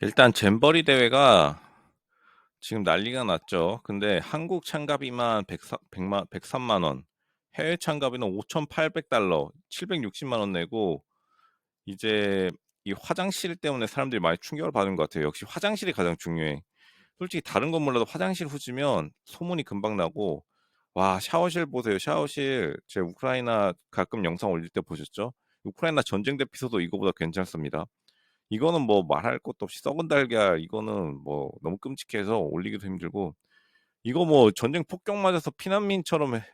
일단 잼버리 대회가 지금 난리가 났죠. 근데 한국 참가비만 104 100만 103만 원, 해외 참가비는 5,800달러, 760만 원 내고 이제 이 화장실 때문에 사람들이 많이 충격을 받은 것 같아요. 역시 화장실이 가장 중요해. 솔직히 다른 건 몰라도 화장실 후지면 소문이 금방 나고 와 샤워실 보세요. 샤워실 제 우크라이나 가끔 영상 올릴 때 보셨죠? 우크라이나 전쟁 대피소도 이거보다 괜찮습니다. 이거는 뭐 말할 것도 없이 썩은 달걀 이거는 뭐 너무 끔찍해서 올리기도 힘들고 이거 뭐 전쟁 폭격 맞아서 피난민처럼 해-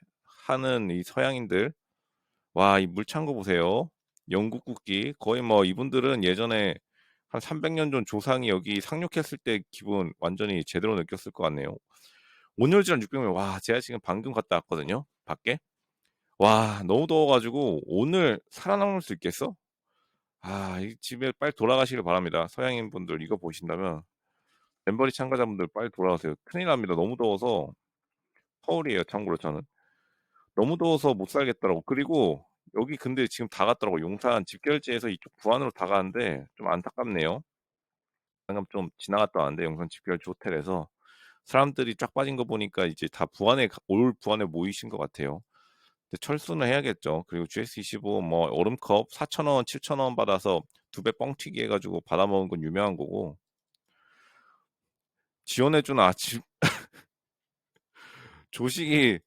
하는 이 서양인들. 와 이 물 찬 거 보세요. 영국 국기. 거의 뭐 이분들은 예전에 한 300년 전 조상이 여기 상륙했을 때 기분 완전히 제대로 느꼈을 것 같네요. 온열질환 600명 와 제가 지금 방금 갔다 왔거든요 밖에. 와 너무 더워가지고 오늘 살아남을 수 있겠어? 아, 이 집에 빨리 돌아가시길 바랍니다. 서양인 분들 이거 보신다면 잼버리 참가자분들 빨리 돌아가세요. 큰일 납니다. 너무 더워서 서울이에요. 참고로 저는 너무 더워서 못 살겠더라고. 그리고 여기 근데 지금 다 갔더라고. 용산 집결지에서 이쪽 부안으로 다 가는데 좀 안타깝네요. 방금 좀 지나갔다 왔는데 용산 집결지 호텔에서 사람들이 쫙 빠진 거 보니까 이제 다 부안에 가- 올 부안에 모이신 것 같아요. 근데 철수는 해야겠죠. 그리고 GS25 뭐 얼음컵 4,000원, 7,000원 받아서 두 배 뻥튀기 해가지고 받아 먹은 건 유명한 거고 지원해주는 아침 조식이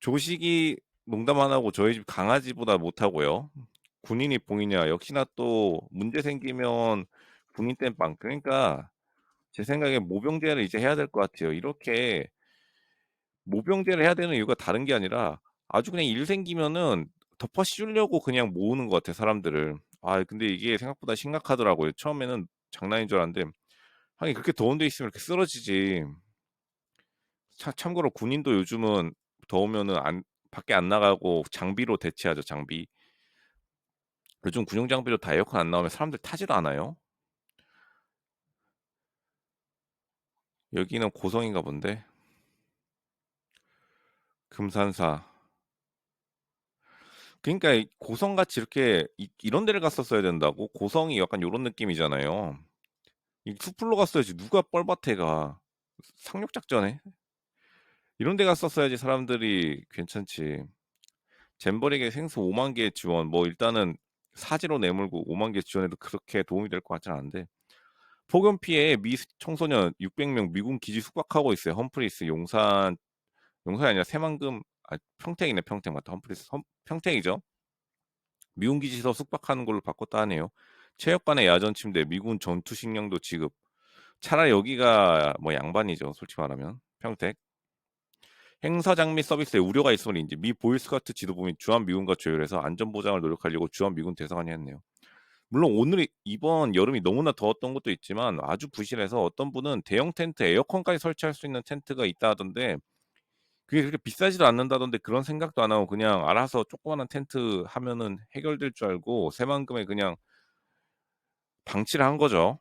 조식이 농담 안 하고 저희 집 강아지보다 못하고요. 군인이 봉이냐 역시나 또 문제 생기면 군인 땜빵 그러니까 제 생각에 모병제를 이제 해야 될 것 같아요. 이렇게 모병제를 해야 되는 이유가 다른 게 아니라 아주 그냥 일 생기면은 덮어 씌우려고 그냥 모으는 것 같아 사람들을. 아 근데 이게 생각보다 심각하더라고요. 처음에는 장난인 줄 알았는데 하긴 그렇게 더운 데 있으면 이렇게 쓰러지지. 차- 참고로 군인도 요즘은 더우면은 안 밖에 안 나가고 장비로 대체하죠 장비. 요즘 군용 장비로 다 에어컨 안 나오면 사람들 타지도 않아요. 여기는 고성인가 본데 금산사. 그러니까 이 고성같이 이렇게 이, 이런 데를 갔었어야 된다고 고성이 약간 요런 느낌이잖아요. 이 숲풀로 갔어야지 누가 뻘밭에 가 상륙작전에 이런 데 갔었어야지 사람들이 괜찮지. 잼버리게 생수 5만 개 지원 뭐 일단은 사지로 내물고 5만 개 지원해도 그렇게 도움이 될 것 같지는 않은데 폭염 피해 미 청소년 600 명 미군 기지 숙박하고 있어요. 험프리스 용산 용산이 아니라 새만금 아 평택이네 평택 맞다 험프리스 험- 평택이죠. 미군 기지에서 숙박하는 걸로 바꿨다 하네요. 체육관에 야전 침대, 미군 전투 식량도 지급. 차라리 여기가 뭐 양반이죠. 솔직히 말하면 평택. 행사 장비 서비스에 우려가 이제 미 보이스카트 지도부 및 주한 미군과 조율해서 안전 보장을 노력하려고 주한 미군 대사관이 했네요. 물론 오늘이 이번 여름이 너무나 더웠던 것도 있지만 아주 부실해서 어떤 분은 대형 텐트 에어컨까지 설치할 수 있는 텐트가 있다 하던데 그게 그렇게 비싸지도 않는다던데 그런 생각도 안 하고 그냥 알아서 조그마한 텐트 하면은 해결될 줄 알고 새만금에 그냥 방치를 한 거죠.